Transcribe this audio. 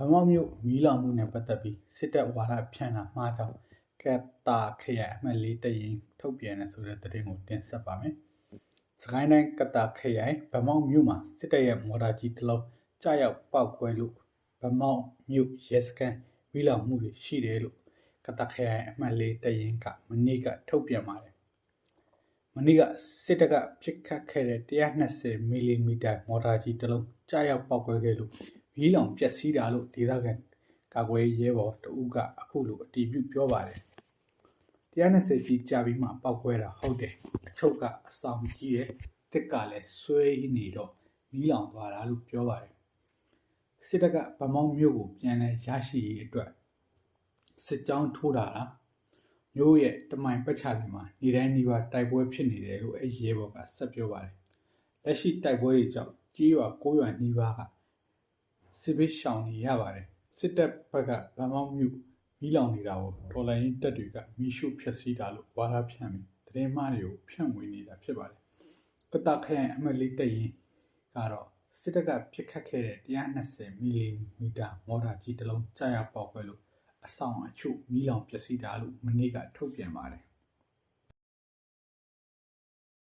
ဗမောက်မြို့မီးလောင်မှုနဲ့ပတ်သက်ပြီးစစ်တပ်ဝါဒဖြန့်တာမှားကြောင်းကက်တာခရိုင်အမှတ်လေးတရင်ထုတ်ပြန်တဲ့ဆိုတဲ့သတင်းကိုတင်ဆက်ပါမယ်။စကိုင်းတိုင်းကက်တာခရိုင်ဗမောက်မြို့မှာစစ်တပ်ရဲ့မော်တာကြီးတစ်လုံးကြားရောက်ပောက်ကွဲလို့ဗမောက်မြို့ရဲစခန်းမီးလောင်မှုတွေရှိတယ်လို့ကက်တာခရိုင်အမှတ်လေးတရင်ကမနေ့ကထုတ်ပြန်ပါတယ်။မနေ့ကစစ်တပ်ကပြစ်ခတ်ခဲ့တဲ့120မီလီမီတာမော်တာကြီးတစ်လုံးကြားရောက်ပောက်ကွဲခဲ့လို့ မီးလောင်ပျက်စီးတာလို့ဒေသခံကာကွယ်ရဲဘော်တဦးကအခုလိုအတည်ပြုပြောပါတယ်120ကြီးကြာပြီးမှပောက်ကွဲတာဟုတ်တယ်အချုပ်ကအဆောင်ကြီးတယ်တစ်ကလည်းဆွဲနေတော့မီးလောင်သွားတာလို့ပြောပါတယ်စစ်တပ်ကဗမောင်းမြို့ကိုပြန်လဲရရှိရေးအတွက်စစ်ကြောင်းထိုးတာလားမြို့ရဲ့တမိုင်ပတ်ချလည်မှာနေတိုင်းနေပါတိုက်ပွဲဖြစ်နေတယ်လို့အဲရဲဘော်ကဆက်ပြောပါတယ်လက်ရှိတိုက်ပွဲတွေကြောင့်ကြီးရွာကိုရွာနီးပါးက စစ်ဘေးရှောင်နေရပါတယ်စစ်တပ်ဘက်ကဗမောင်းမြို့မီးလောင်နေတာကိုတော်လိုင်းတပ်တွေကမီးရှို့ဖျက်ဆီးတာလို့ဝါဒဖြန့်ပြီးသတင်းမှားတွေကိုဖြန့်ဝေနေတာဖြစ်ပါတယ်ကတခရိုင်အမလီတရင်ကတော့စစ်တပ်ကပြစ်ခတ်ခဲ့တဲ့120မီလီမီတာမော်တာကြီးတစ်လုံးကြာရပေါက်ခွဲလို့အဆောင်အချို့မီးလောင်ပျက်စီးတာလို့မနေ့ကထုတ်ပြန်ပါတယ်